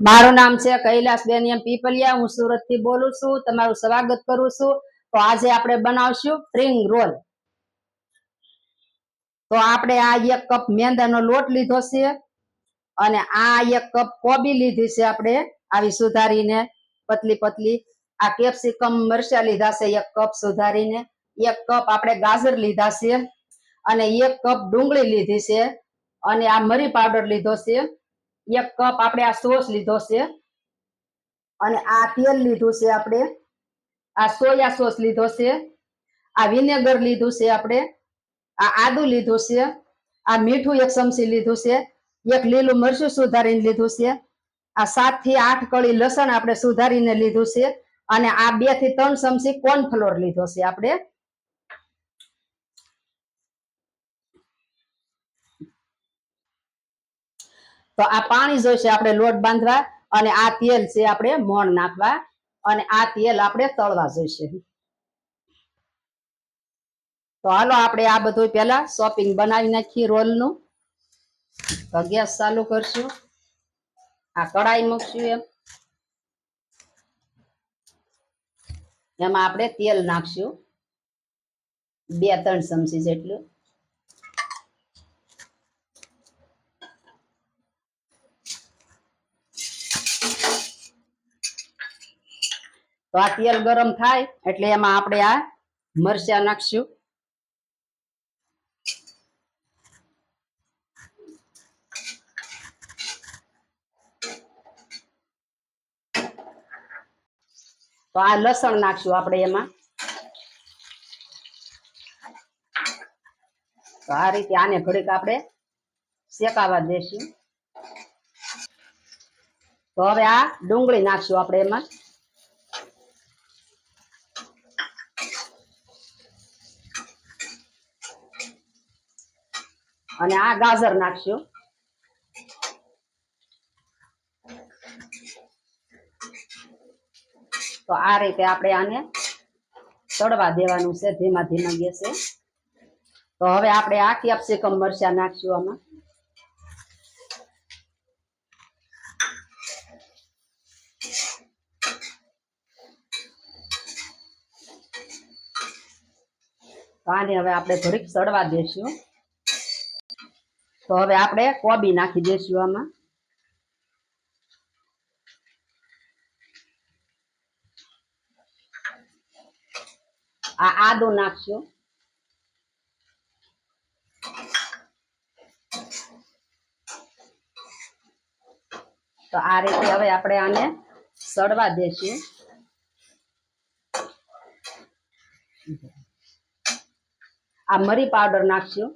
મારું નામ છે કૈલાસ બેનિયમ પીપલિયા. હું સુરતથી બોલું છું. તમારું સ્વાગત કરું છું. તો આજે આપણે બનાવશું સ્પ્રિંગ રોલ. તો આપણે આ એક કપ મેંદાનો લોટ લીધો છે અને આ એક કપ કોબી લીધી છે આપણે આવી સુધારીને. પતલી પતલી આ કેપ્સિકમ મરચા લીધા છે એક કપ સુધારીને. એક કપ આપણે ગાજર લીધા છે અને એક કપ ડુંગળી લીધી છે અને આ મરી પાવડર લીધો છે. એક કપ આપણે આ સોસ લીધો છે. અને આ તેલ લીધું છે આપણે. આ સોયા સોસ લીધો છે. આ વિનેગર લીધું છે આપણે. આ આદુ લીધું છે. આ મીઠું એક ચમચી લીધું છે. એક લીલું મરચું સુધારીને લીધું છે. આ સાતથી આઠ કળી લસણ આપણે સુધારીને લીધું છે. અને આ બેથી ત્રણ ચમચી કોર્નફ્લોર લીધો છે આપણે. તો આ પાણી જોઈશે આપણે લોટ બાંધવા અને આ તેલ છે આપણે મોણ નાખવા અને આ તેલ આપણે તળવા જોઈશે તો હાલો આપણે આ બધું પેલા શોપિંગ બનાવી નાખીએ રોલનું. તો ગેસ ચાલુ કરશું. આ કડાઈ મૂકશું એમ. એમાં આપણે તેલ નાખશું. બે ત્રણ ચમચી જેટલું. તો આ તેલ ગરમ થાય એટલે એમાં આપણે આ મરચા નાખશું. તો આ લસણ નાખશું આપણે એમાં. તો આ રીતે આને ઘડીક આપણે શેકાવા દેશું. તો હવે આ ડુંગળી નાખશું આપણે એમાં. અને આ ગાજર નાખશું તો આ રીતે આપણે આને તળવા દેવાનું છે, ધીમા ધીમા ગેસે. તો હવે આપણે આ કેપ્સિકમ મરચા નાખશું આમાં. આને હવે આપણે થોડીક સડવા દેશું. તો હવે આપણે કોબી નાખી દઈશું આમાં. આ આદુ નાખશું. તો આ રીતે હવે આપણે આને સડવા દેશું. આ મરી પાવડર નાખશું.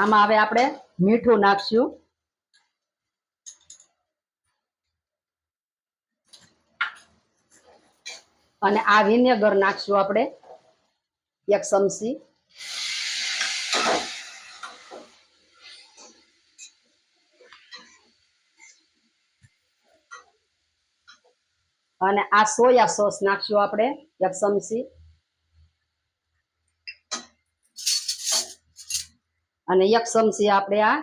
આમાં હવે આપણે મીઠું નાખશું. અને આ વિનેગર નાખશું આપણે એક ચમચી. અને આ સોયા સોસ નાખશું આપણે એક ચમચી. અને એક ચમચી આપણે આ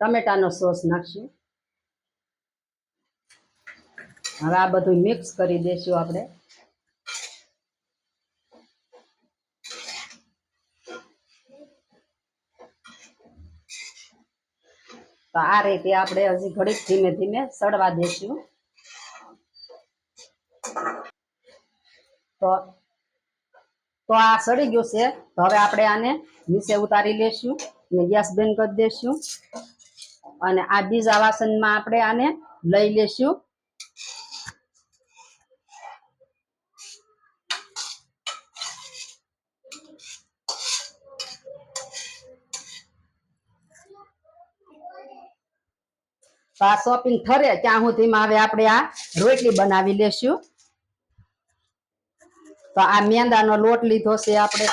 ટમેટાનો સોસ નાખશું. હવે આ બધું મિક્સ કરી દઈશું આપણે. તો આ રીતે આપણે હજી ઘડીક ધીમે ધીમે સડવા દેશું. તો તો આ સડી ગયું છે. તો હવે આપણે આને નીચે ઉતારી લેશું અને ગેસ બંધ કરી દેશું. અને આ બીજા વાસણમાં આપણે આને લઈ લેશું. તો આ શોપિંગ ઠરે ત્યાં સુધીમાં હવે આપણે આ રોટલી બનાવી લેશું. તો આ મેંદા નો લોટ લીધો છે આપણે.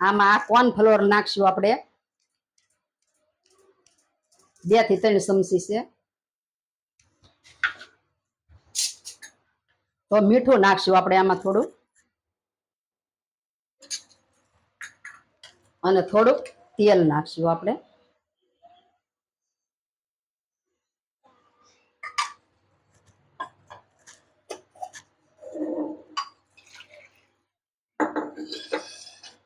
આમાં આ કોર્નફ્લોર નાખશું આપણે. બેથી ત્રણ ચમચી છે. તો મીઠું નાખશું આપણે આમાં થોડું. અને થોડુંક તેલ નાખશું આપણે.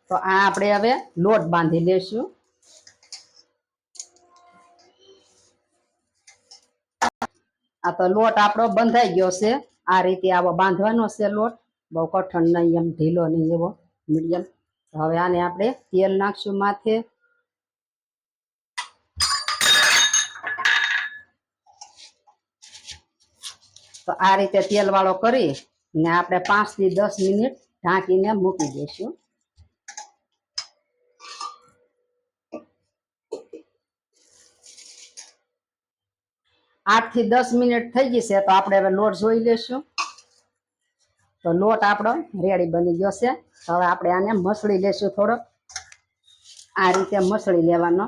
તો આ આપણે હવે લોટ બાંધી લેશું. આ તો લોટ આપણો બંધાઈ ગયો છે. આ રીતે આવો બાંધવાનો છે લોટ. બહુ કઠણ નહીં, એમ ઢીલો નહીં, એવો મીડિયમ. હવે આને આપણે તેલ નાખશું માથે. તો આ રીતે તેલ વાળો કરી ને આપણે પાંચથી દસ મિનિટ ઢાંકીને મૂકી દઈશું. આઠથી દસ મિનિટ થઈ ગઈ છે, તો આપણે હવે લોટ જોઈ લેશું તો લોટ આપણો રેડી બની ગયો છે. હવે આપણે આને મસળી લેશું થોડોક. આ રીતે મસળી લેવાનો.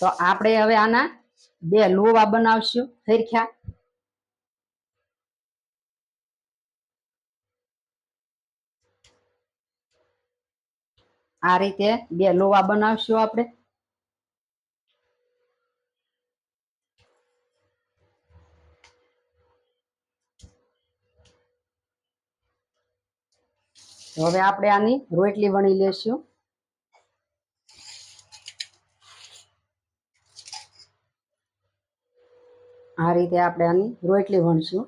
તો આપણે હવે આના બે લોવા બનાવશું. ફેરખ્યા આ રીતે બે લોવા બનાવશું આપણે. હવે આપણે આની રોટલી વણી લેશું. આ રીતે આપણે આની રોટલી વણશું.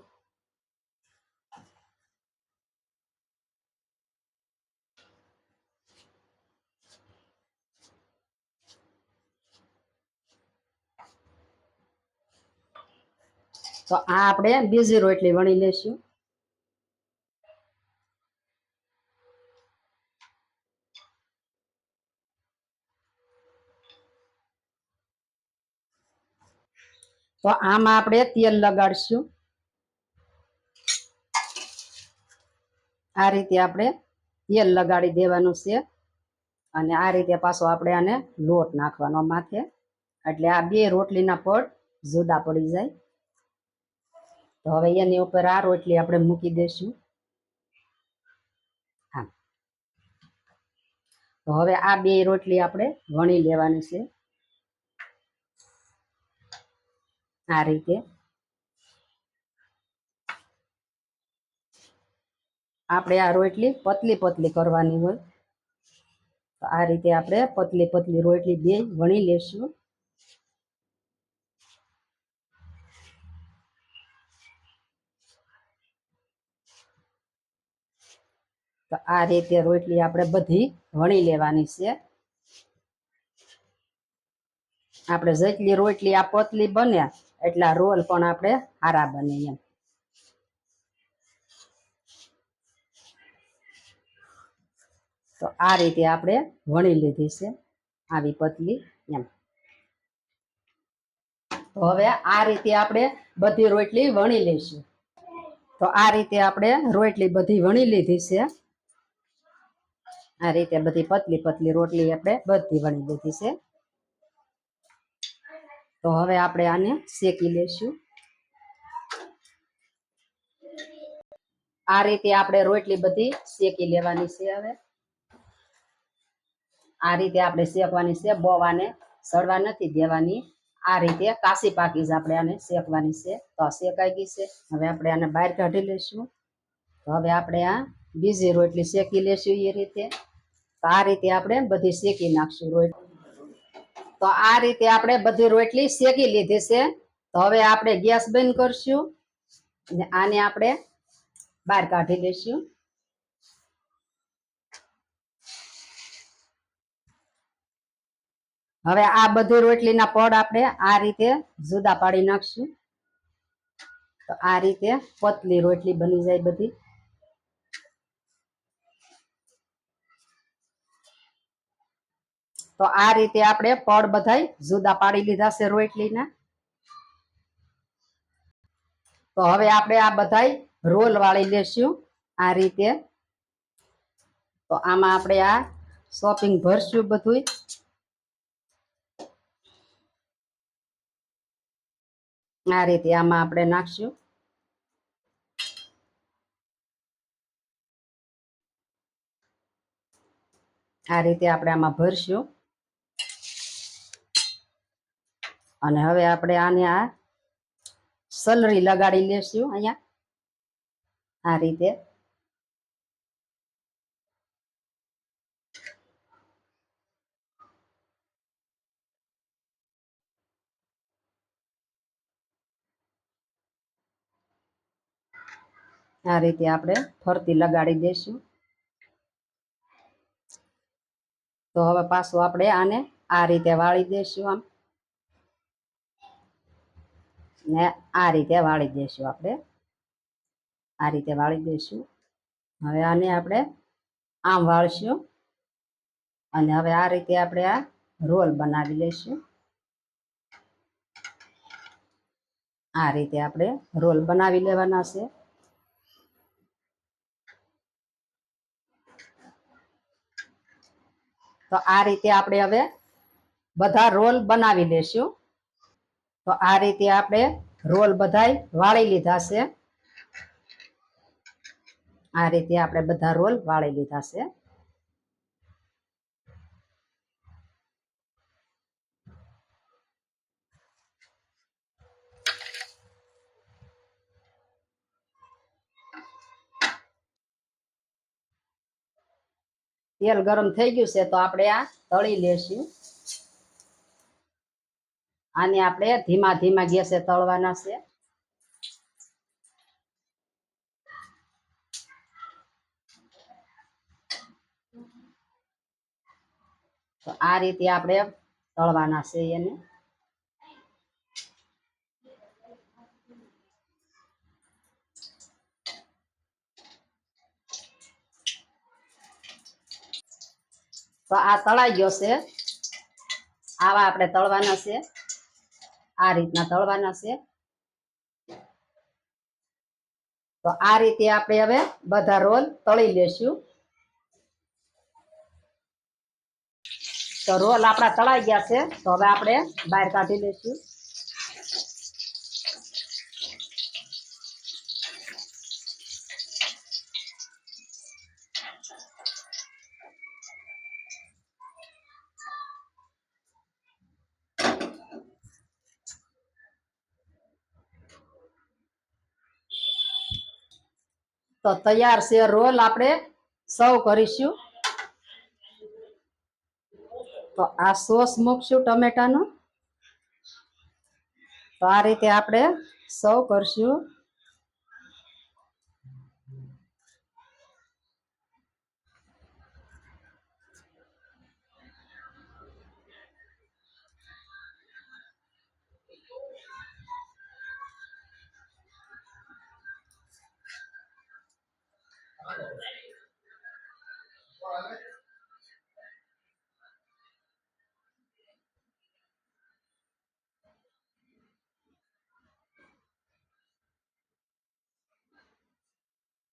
તો આ આપણે બીજી રોટલી વણી લેશું તો આમાં આપણે તેલ લગાડશું. આ રીતે આપણે તેલ લગાડી દેવાનું છે. અને આ રીતે પાછો આપણે આને લોટ નાખવાનો માથે. એટલે આ બે રોટલીના પડ જુદા પડી જાય. તો હવે એની ઉપર આ રોટલી આપણે મૂકી દઈશું હા. તો હવે આ બે રોટલી આપણે વણી લેવાની છે. આ રીતે. આપણે આ રોટલી પતલી પતલી કરવાની હોય. તો આ રીતે આપણે પતલી પતલી રોટલી બે વણી લેશું. તો આ રીતે રોટલી આપણે બધી વણી લેવાની છે. આપણે જેટલી રોટલી આ પતલી બને એટલા રોલ પણ આપણે હારા બને એમ. તો આ રીતે આપણે વણી લીધી છે આવી પતલી એમ. તો હવે આ રીતે આપણે બધી રોટલી વણી લઈશું. તો આ રીતે આપણે રોટલી બધી વણી લીધી છે. આ રીતે બધી પતલી પતલી રોટલી આપણે બધી વણી લીધી છે. તો હવે આપણે આને શેકી લેશું. આ રીતે આપણે રોટલી બધી શેકી લેવાની છે હવે. આ રીતે આપણે શેકવાની છે, બોવાને સડવા નથી દેવાની. આ રીતે કાશી પાકી જ આપણે આને શેકવાની છે. તો શેકાઈ ગઈ છે. હવે આપણે આને બહાર કાઢી લઈશું તો હવે આપણે આ બીજી રોટલી શેકી લેશું એ રીતે. તો આ રીતે આપણે બધી શેકી નાખશું રોટલી. તો આ રીતે આપણે બધી રોટલી શેકી લીધી છે. તો હવે આપણે ગેસ બંધ કરશું આને આપણે બહાર કાઢી લઈશું હવે આ બધી રોટલીના પડ આપણે આ રીતે જુદા પાડી નાખશું. તો આ રીતે પતલી રોટલી બની જાય બધી. તો આ રીતે આપણે પડ બધાય જુદા પાડી લીધા છે રોટલીના. તો હવે આપણે આ બધાય રોલ વાળી લેશું આ રીતે. તો આમાં આપણે આ શોપિંગ ભરશું બધું આ રીતે આમાં આપણે નાખશું. આ રીતે આપણે આમાં ભરશું. અને હવે આપણે આને આ સલરી લગાડી લેશું અહીંયા. આ રીતે. આ રીતે આપણે ફરતી લગાડી દઈશું તો હવે પાછું આપણે આને આ રીતે વાળી દઈશું આમ. ને આ રીતે વાળી દઈશું આપણે. આ રીતે વાળી દઈશું હવે આને આપણે આમ વાળશું. અને હવે આ રીતે આપણે આ રોલ બનાવી લઈશું આ રીતે આપણે રોલ બનાવી લેવાના છે. તો આ રીતે આપણે હવે બધા રોલ બનાવી લેશું. તો આ રીતે આપણે રોલ બધાય વાળી લીધા છે. આ રીતે આપણે બધા રોલ વાળી લીધા છે. તેલ ગરમ થઈ ગયું છે તો આપણે આ તળી લેશું. આને આપણે ધીમા ધીમા ગેસે તળવાના છે. તો આ રીતે આપણે તળવાના છે એને. તો આ તળાઈ ગયો છે. આવા આપણે તળવાના છે. આ રીતના તળવાના છે. તો આ રીતે આપણે હવે બધા રોલ તળી લેશું. તો રોલ આપણા તળાઈ ગયા છે. તો હવે આપણે બહાર કાઢી લઈશું તો તૈયાર છે રોલ આપણે સર્વ કરીશું. તો આ સોસ મૂકશું ટમેટાનો. તો આ રીતે આપણે સર્વ કરશું.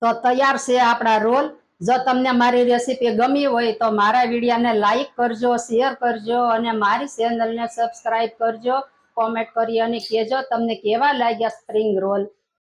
તો તૈયાર છે આપણા રોલ. જો તમને મારી રેસીપી ગમી હોય તો મારા વિડીયોને લાઈક કરજો શેર કરજો અને મારી ચેનલને સબસ્ક્રાઈબ કરજો. કોમેન્ટ કરી અને કહેજો તમને કેવા લાગ્યા સ્પ્રિંગ રોલ